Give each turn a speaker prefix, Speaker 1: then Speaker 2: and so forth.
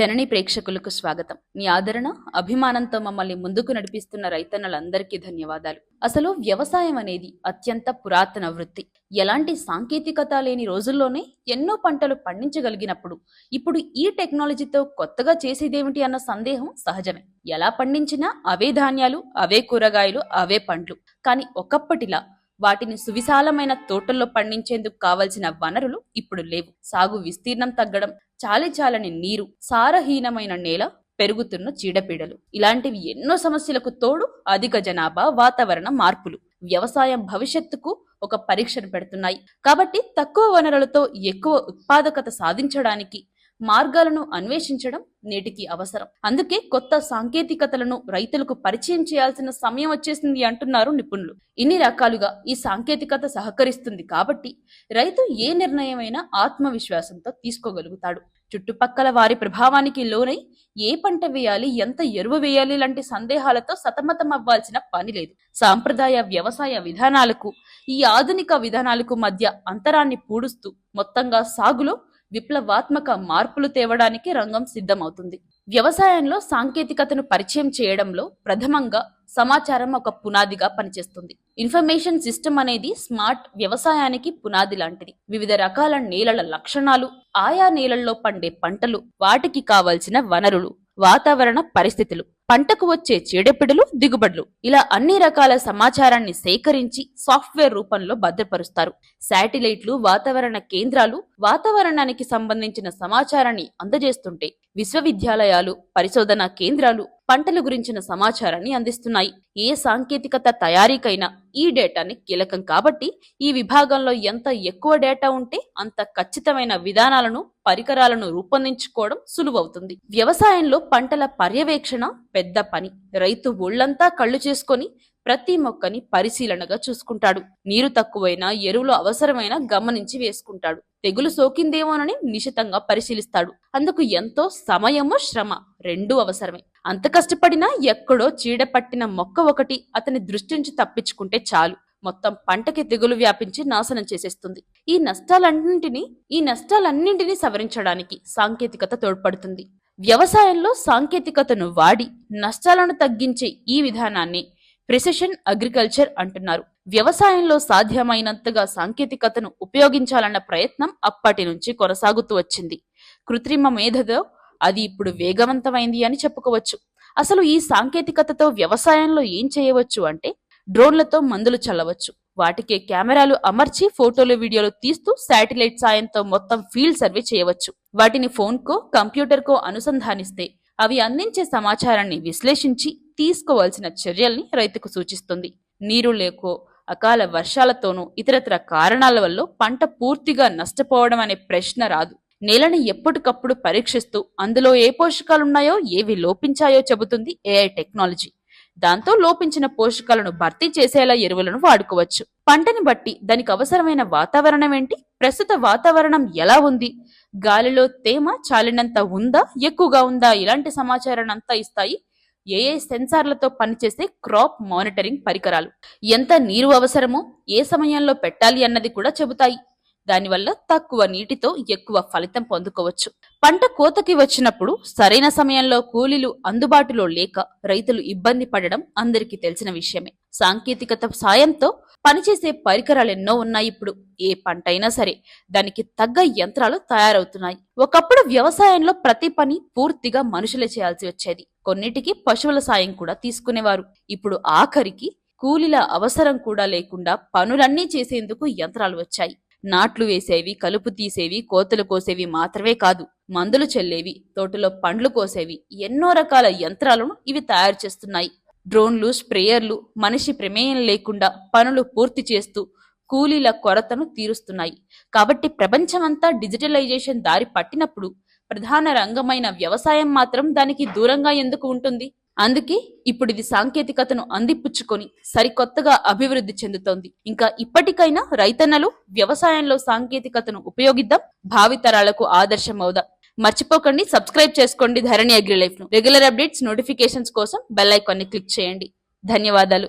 Speaker 1: జనని ప్రేక్షకులకు స్వాగతం. మీ ఆదరణ అభిమానంతో మమ్మల్ని ముందుకు నడిపిస్తున్న రైతన్నలందరికీ ధన్యవాదాలు. అసలు వ్యవసాయం అనేది అత్యంత పురాతన వృత్తి. ఎలాంటి సాంకేతికత లేని రోజుల్లోనే ఎన్నో పంటలు పండించగలిగినప్పుడు ఇప్పుడు ఈ టెక్నాలజీతో కొత్తగా చేసేదేమిటి అన్న సందేహం సహజమే. ఎలా పండించినా అవే ధాన్యాలు అవే కూరగాయలు అవే పండ్లు. కానీ ఒకప్పటిలా వాటిని సువిశాలమైన తోటల్లో పండించేందుకు కావలసిన వనరులు ఇప్పుడు లేవు. సాగు విస్తీర్ణం తగ్గడం చాలి చాలని నీరు సారహీనమైన నేల పెరుగుతున్న చీడపీడలు. ఇలాంటివి ఎన్నో సమస్యలకు తోడు అధిక జనాభా వాతావరణ మార్పులు. వ్యవసాయం భవిష్యత్తుకు ఒక పరీక్షను పెడుతున్నాయి. కాబట్టి తక్కువ వనరులతో ఎక్కువ ఉత్పాదకత సాధించడానికి మార్గాలను అన్వేషించడం నేటికి అవసరం. అందుకే కొత్త సాంకేతికతలను రైతులకు పరిచయం చేయాల్సిన సమయం వచ్చేసింది అంటున్నారు నిపుణులు. ఇన్ని రకాలుగా ఈ సాంకేతికత సహకరిస్తుంది కాబట్టి రైతు ఏ నిర్ణయమైనా ఆత్మవిశ్వాసంతో తీసుకోగలుగుతాడు. చుట్టుపక్కల వారి ప్రభావానికి లోనై ఏ పంట వేయాలి ఎంత ఎరువు వేయాలి లాంటి సందేహాలతో సతమతం అవ్వాల్సిన పని లేదు. సాంప్రదాయ వ్యవసాయ విధానాలకు ఈ ఆధునిక విధానాలకు మధ్య అంతరాన్ని పూడుస్తూ మొత్తంగా సాగులో విప్లవాత్మక మార్పులు తేవడానికి రంగం సిద్ధమవుతుంది. వ్యవసాయంలో సాంకేతికతను పరిచయం చేయడంలో ప్రథమంగా సమాచారం ఒక పునాదిగా పనిచేస్తుంది. ఇన్ఫర్మేషన్ సిస్టమ్ అనేది స్మార్ట్ వ్యవసాయానికి పునాది లాంటిది. వివిధ రకాల నేలల లక్షణాలు ఆయా నేలల్లో పండే పంటలు వాటికి కావలసిన వనరులు వాతావరణ పరిస్థితులు పంటకు వచ్చే చీడపిడులు దిగుబడులు ఇలా అన్ని రకాల సమాచారాన్ని సేకరించి సాఫ్ట్వేర్ రూపంలో భద్రపరుస్తారు. శాటిలైట్లు వాతావరణ కేంద్రాలు వాతావరణానికి సంబంధించిన సమాచారాన్ని అందజేస్తుంటే విశ్వవిద్యాలయాలు పరిశోధనా కేంద్రాలు పంటల గురించిన సమాచారాన్ని అందిస్తున్నాయి. ఏ సాంకేతికత తయారీకైనా ఈ డేటాని కీలకం కాబట్టి ఈ విభాగంలో ఎంత ఎక్కువ డేటా ఉంటే అంత ఖచ్చితమైన విధానాలను పరికరాలను రూపొందించుకోవడం సులువవుతుంది. వ్యవసాయంలో పంటల పర్యవేక్షణ పెద్ద పని. రైతు ఒళ్ళంతా కళ్ళు చేసుకొని ప్రతి మొక్కని పరిశీలనగా చూసుకుంటాడు. నీరు తక్కువైనా ఎరువులు అవసరమైన గమనించి వేసుకుంటాడు. తెగులు సోకిందేమోనని నిశితంగా పరిశీలిస్తాడు. అందుకు ఎంతో సమయము శ్రమ రెండూ అవసరమే. అంత కష్టపడినా ఎక్కడో చీడ పట్టిన మొక్క ఒకటి అతని దృష్టి నుంచి తప్పించుకుంటే చాలు. మొత్తం పంటకి తెగులు వ్యాపించి నాశనం చేసేస్తుంది. ఈ నష్టాలన్నింటినీ ఈ నష్టాలన్నింటినీ సవరించడానికి సాంకేతికత తోడ్పడుతుంది. వ్యవసాయంలో సాంకేతికతను వాడి నష్టాలను తగ్గించే ఈ విధానాన్ని ప్రిసిషన్ అగ్రికల్చర్ అంటున్నారు. వ్యవసాయంలో సాధ్యమైనంతగా సాంకేతికతను ఉపయోగించాలన్న ప్రయత్నం అప్పటి నుంచి కొనసాగుతూ వచ్చింది. కృత్రిమ మేధతో అది ఇప్పుడు వేగవంతమైంది అని చెప్పుకోవచ్చు. అసలు ఈ సాంకేతికతతో వ్యవసాయంలో ఏం చేయవచ్చు అంటే డ్రోన్లతో మందులు చల్లవచ్చు. వాటికే కెమెరాలు అమర్చి ఫోటోలు వీడియోలు తీస్తూ శాటిలైట్ సాయంతో మొత్తం ఫీల్డ్ సర్వే చేయవచ్చు. వాటిని ఫోన్కో కంప్యూటర్కో అనుసంధానిస్తే అవి అందించే సమాచారాన్ని విశ్లేషించి తీసుకోవాల్సిన చర్యల్ని రైతుకు సూచిస్తుంది. నీరు లేకో అకాల వర్షాలతోనూ ఇతరతర కారణాల వల్ల పంట పూర్తిగా నష్టపోవడం అనే ప్రశ్న రాదు. నేలని ఎప్పటికప్పుడు పరీక్షిస్తూ అందులో ఏ పోషకాలున్నాయో ఏవి లోపించాయో చెబుతుంది ఏఐ టెక్నాలజీ. దాంతో లోపించిన పోషకాలను భర్తీ చేసేలా ఎరువులను వాడుకోవచ్చు. పంటని బట్టి దానికి అవసరమైన వాతావరణం ఏంటి? ప్రస్తుత వాతావరణం ఎలా ఉంది? గాలిలో తేమ చాలినంత ఉందా? ఎక్కువగా ఉందా? ఇలాంటి సమాచారాన్ని అంతా ఇస్తాయి ఏఏ సెన్సార్లతో పనిచేసే క్రాప్ మానిటరింగ్ పరికరాలు? ఎంత నీరు అవసరమో ఏ సమయంలో పెట్టాలి అన్నది కూడా చెబుతాయి. దానివల్ల తక్కువ నీటితో ఎక్కువ ఫలితం పొందుకోవచ్చు. పంట కోతకి వచ్చినప్పుడు సరైన సమయంలో కూలీలు అందుబాటులో లేక రైతులు ఇబ్బంది పడడం అందరికీ తెలిసిన విషయమే. సాంకేతికత సాయంతో పనిచేసే పరికరాలు ఎన్నో ఉన్నాయి ఇప్పుడు. ఏ పంట అయినా సరే దానికి తగ్గ యంత్రాలు తయారవుతున్నాయి. ఒకప్పుడు వ్యవసాయంలో ప్రతి పని పూర్తిగా మనుషులే చేయాల్సి వచ్చేది. కొన్నిటికి పశువుల సాయం కూడా తీసుకునేవారు. ఇప్పుడు ఆఖరికి కూలీల అవసరం కూడా లేకుండా పనులన్నీ చేసేందుకు యంత్రాలు వచ్చాయి. నాట్లు వేసేవి కలుపు తీసేవి కోతలు కోసేవి మాత్రమే కాదు మందులు చెల్లేవి తోటలో పండ్లు కోసేవి ఎన్నో రకాల యంత్రాలను ఇవి తయారు చేస్తున్నాయి. డ్రోన్లు స్ప్రేయర్లు మనిషి ప్రమేయం లేకుండా పనులు పూర్తి చేస్తూ కూలీల కొరతను తీరుస్తున్నాయి. కాబట్టి ప్రపంచమంతా డిజిటలైజేషన్ దారి పట్టినప్పుడు ప్రధాన రంగమైన వ్యవసాయం మాత్రం దానికి దూరంగా ఎందుకు ఉంటుంది? అందుకే ఇప్పుడు ఇది సాంకేతికతను అందిపుచ్చుకొని సరికొత్తగా అభివృద్ధి చెందుతోంది. ఇంకా ఇప్పటికైనా రైతన్నలు వ్యవసాయంలో సాంకేతికతను ఉపయోగిద్దాం. భావితరాలకు ఆదర్శం అవుదాం మర్చిపోకండి సబ్స్క్రైబ్ చేసుకోండి ధరణి అగ్రి లైఫ్ను రెగ్యులర్ అప్డేట్స్ నోటిఫికేషన్స్ కోసం బెల్ ఐకాన్ని క్లిక్ చేయండి. ధన్యవాదాలు.